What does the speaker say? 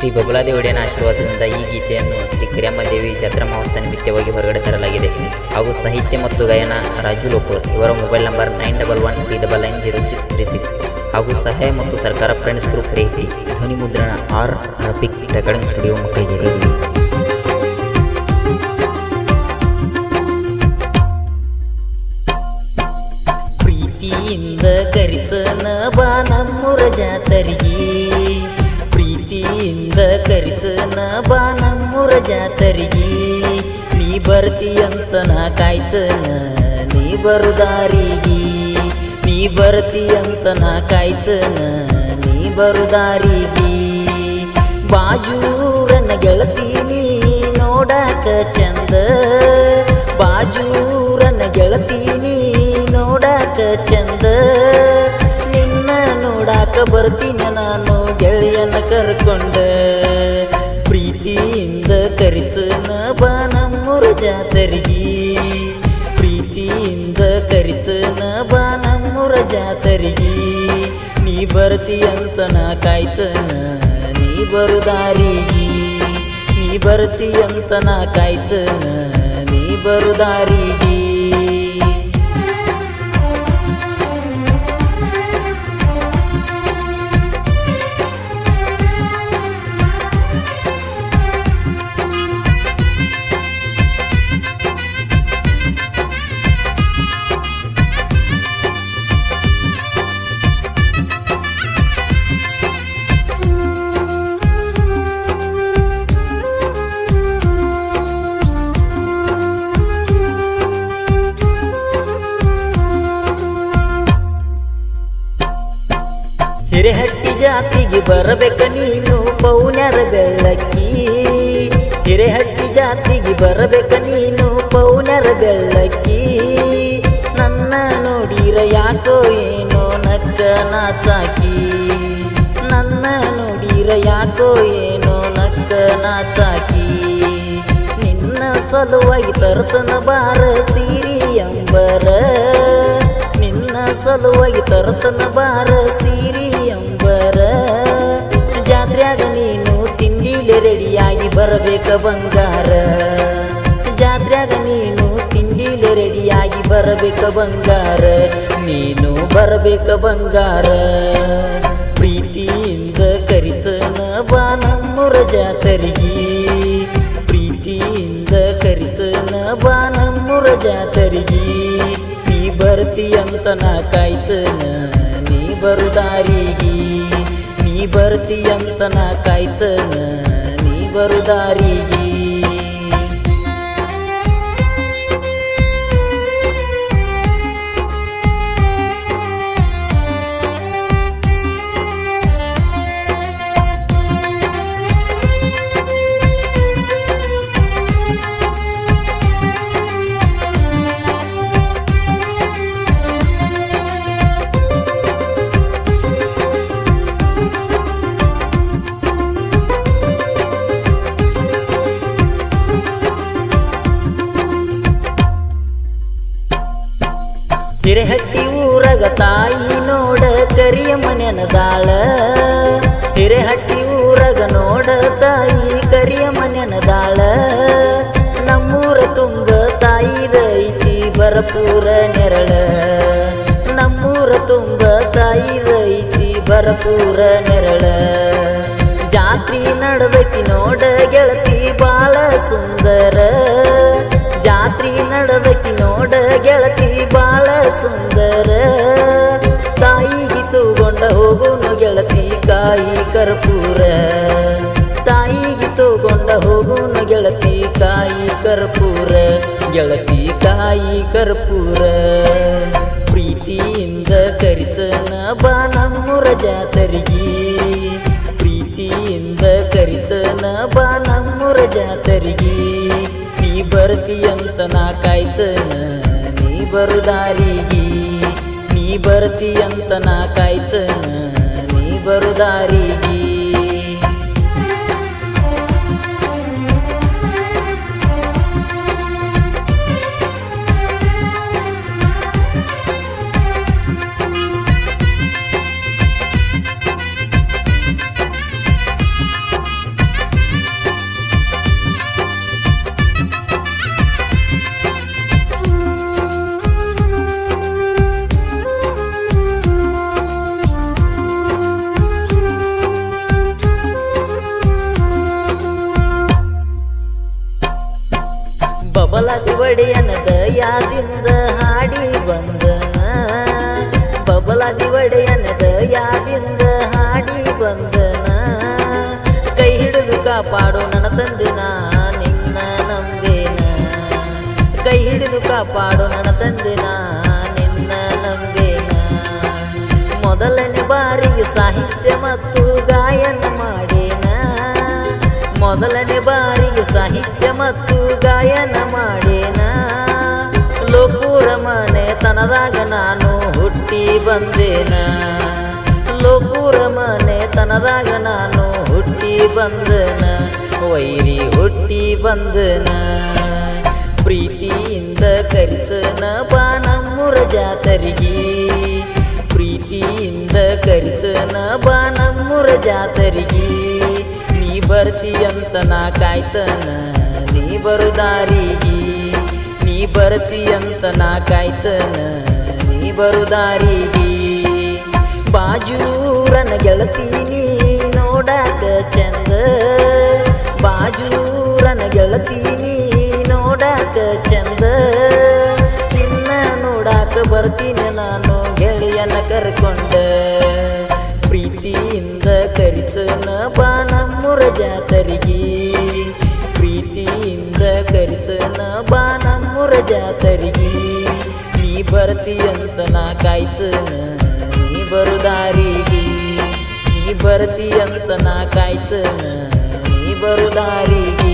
ಶ್ರೀ ಬಬಲಾದೇವಡಿಯನ ಆಶೀರ್ವಾದದಿಂದ ಈ ಗೀತೆಯನ್ನು ಶ್ರೀ ಕರಿಯಮ್ಮದೇವಿ ಜಾತ್ರಾ ಮಹೋತ್ಸವ ನಿಮಿತ್ತವಾಗಿ ಹೊರಗಡೆ ತರಲಾಗಿದೆ. ಹಾಗೂ ಸಾಹಿತ್ಯ ಮತ್ತು ಗಾಯನ ರಾಜು ಲೋಕೂರ್, ಇವರ mobile number nine double one three double nine zero six three six. ಹಾಗೂ ಸಹಾಯ ಮತ್ತು ಸರ್ಕಾರ ಫ್ರೆಂಡ್ಸ್ ಗ್ರೂಪ್ ರೇಖಿ ಧ್ವನಿ ಮುದ್ರಣ ಆರ್ ರಫಿಕ್ ರೆಕಾರ್ಡಿಂಗ್ ಸ್ಟುಡಿಯೋ ಮಕ್ಕಳಿಗೆ ಪ್ರೀತಿಯಿಂದ ಕರಿತನ ಬಾ ನಮ್ಮೂರ ಜಾತರಿಗೆ. ಕರಿತನ ಬಾ ನಮ್ಮೂರ ಜಾತರಿಗೆ. ನೀ ಬರ್ತೀಯಂತ ನಾ ಕಾಯ್ತನ, ನೀ ಬರುದಾರಿಗೆ. ನೀ ಬರ್ತೀಯಂತ ನಾ ಕಾಯ್ತನ, ನೀ ಬರುದಾರಿಗೆ. ಬಾಜೂರನ್ನ ಗೆಳತೀನಿ ನೋಡಾಕ ಚಂದ. ಬಾಜೂರನ್ನ ಗೆಳತೀನಿ ನೋಡಾಕ ಚಂದ. ನಿನ್ನ ನೋಡಾಕ ಬರ್ತೀನಿ ನಾನು ಗೆಳೆಯನ್ನ ಕರ್ಕೊಂಡ. ಜಾತರಿಗೆ ಪ್ರೀತಿಯಿಂದ ಕರಿತನ ಬಾ ನಮ್ಮೂರ ಜಾತರಿಗೆ, ನೀ ಬರ್ತೀಯಂತ ನಾ ಕಾಯ್ತನ, ನೀ ಬರುದಾರಿಗೆ ನೀ ಬರ್ತೀಯಂತ ನಾ ಕಾಯ್ತನ, ನೀ ಬರುದಾರಿಗೆ ಹಿರೇಹಟ್ಟಿ ಜಾತಿಗೆ ಬರಬೇಕ ನೀನು ಪೌನರ ಬೆಳ್ಳಕ್ಕಿ. ಹಿರೇಹಟ್ಟಿ ಜಾತಿಗೆ ಬರಬೇಕ ನೀನು ಪೌನರ ಬೆಳ್ಳಕ್ಕಿ. ನನ್ನ ನೋಡಿರ ಯಾಕೋ ಏನೋ ನಕ್ಕ ನಾಚಾಕಿ. ನನ್ನ ನೋಡಿರ ಯಾಕೋ ಏನೋ ನಕ್ಕ ನಾಚಾಕಿ. ನಿನ್ನ ಸಲುವಾಗಿ ತರ್ತನ ಬಾರ ಸೀರಿ ಅಂಬರ. ನಿನ್ನ ಸಲುವಾಗಿ ತರ್ತನ ಬಾರ ಸೀರಿ ಜಾತ್ರ್ಯಾಗ ನೀನು ತಿಂಡಿಲೆ ರೆಡಿಯಾಗಿ ಬರಬೇಕ ಬಂಗಾರ. ಜಾತ್ರ್ಯಾಗ ನೀನು ತಿಂಡಿಲೆ ರೆಡಿಯಾಗಿ ಬರಬೇಕ ಬಂಗಾರ. ನೀನು ಬರಬೇಕ ಬಂಗಾರ. ಪ್ರೀತಿಯಿಂದ ಕರಿತನ ಬಾ ನಮ್ಮೂರ ಜಾತರಿಗೆ. ಪ್ರೀತಿಯಿಂದ ಕರಿತನ ಬಾ ನಮ್ಮೂರ ಜಾತರಿಗೆ. ನೀ ಬರ್ತೀಯಂತ ನಾ ಕಾಯ್ತನ, ನೀ ಬರುದಾರಿಗೆ. ನೀ ಬರ್ತೀಯಂತ ನಾ ಕಾಯ್ತನ ನೀ ಬರುದಾರಿಗೆ ಹಿರೇಹಟ್ಟಿ ಊರಗ ತಾಯಿ ನೋಡ ಕರಿಯ ಮನೆನದಾಳ ಹಿರೆಹಟ್ಟಿ ಊರಗ ನೋಡ ತಾಯಿ ಕರಿಯ ಮನೆನದಾಳ ನಮ್ಮೂರ ತುಂಬ ತಾಯಿದ ಐತಿ ಬರಪೂರ ನೆರಳ. ನಮ್ಮೂರ ತುಂಬ ತಾಯಿದ ಐತಿ ಬರಪೂರ ನೆರಳ. ಜಾತ್ರಿ ನಡೆದೈತಿ ನೋಡ ಗೆಳತಿ ಬಾಳ ಸುಂದರ. ಜಾತ್ರಿ ನಡೆದೈತಿ ನೋಡ ಗೆಳತಿ ಸುಂದರ. ತಾಯಿಗೆ ತಗೊಂಡ ಹೋಗುನು ಗೆಳತಿ ಕಾಯಿ ಕರ್ಪೂರ. ತಾಯಿಗೆ ತಗೊಂಡ ಹೋಗುನು ಗೆಳತಿ ಕಾಯಿ ಕರ್ಪೂರ. ಗೆಳತಿ ಕಾಯಿ ಕರ್ಪೂರ. ಪ್ರೀತಿಯಿಂದ ಕರಿತನ ಬಾ ನಮ್ಮೂರ ಜಾತರಿಗೆ. ಪ್ರೀತಿಯಿಂದ ಕರಿತನ ಬಾ ನಮ್ಮೂರ ಜಾತರಿಗೆ. ನೀ ಬರ್ತೀಯಂತ ನಾ ಕಾಯ್ತನ. ಬರುದಾರಿಗೆ ನೀ ಬರ್ತೀಯಂತ ನಾ ಕಾಯ್ತನ. ನೀ ಬರುದಾರಿಗೆ ಬಬಲಾದಿ ಒಡೆಯನ ದಯಾದಿಂದ ಹಾಡಿ ಬಂದನ ಬಬಲಾದಿ ಒಡೆಯನ ದಯಾದಿಂದ ಹಾಡಿ ಬಂದನ ಕೈ ಹಿಡಿದು ಕಾಪಾಡು ನನ್ನ ತಂದಿನ ನಿನ್ನ ನಂಬೇನ. ಕೈ ಹಿಡಿದು ಕಾಪಾಡು ನನ್ನ ತಂದಿನ ನಿನ್ನ ನಂಬೇನ. ಮೊದಲನೇ ಬಾರಿಗೆ ಸಾಹಿತ್ಯ ಮತ್ತು ಮೊದಲನೇ ಬಾರಿಗೆ ಸಾಹಿತ್ಯ ಮತ್ತು ಗಾಯನ ಮಾಡೇನ? ಲೋಕೂರ ಮನೆ ತನದಾಗ ನಾನು ಹುಟ್ಟಿ ಬಂದೇನ? ಲೋಕೂರ ಮನೆ ತನದಾಗ ನಾನು ಹುಟ್ಟಿ ಬಂದನ? ವೈರಿ ಹುಟ್ಟಿ ಬಂದನ? ಪ್ರೀತಿಯಿಂದ ಕರಿತನ ಬಾ ನಮ್ಮೂರ ಜಾತರಿಗೆ. ಪ್ರೀತಿಯಿಂದ ಕರಿತನ ಬಾ ನಮ್ಮೂರ ಜಾತರಿಗೆ. ನೀ ಬರ್ತೀಯಂತ ನಾ ಕಾಯ್ತನ. ನೀ ಬರು ದಾರಿಗೆ. ನೀ ಬರ್ತೀಯಂತ ನಾ ಕಾಯ್ತನ. ನೀ ಬರು ದಾರಿಗೆ. ಬಾಜೂರನ ಗೆಳತೀನಿ ನೋಡಾಕ ಚಂದ. ಬಾಜೂರನ ಗೆಳತೀನಿ ನೋಡಾಕ ಚಂದ. ನಿನ್ನ ನೋಡಾಕ ಬರ್ತೀನಿ ನಾನು ಗೆಳೆಯನ ಕರ್ಕೊಂಡ. ನೀ ಬರ್ತೀಯಂತ ನಾ ಕಾಯ್ತನ ನೀ ಬರು ದಾರಿಗೆ ನೀ ಬರ್ತೀಯಂತ ನಾ ಕಾಯ್ತನ ನೀ ಬರು ದಾರಿಗೆ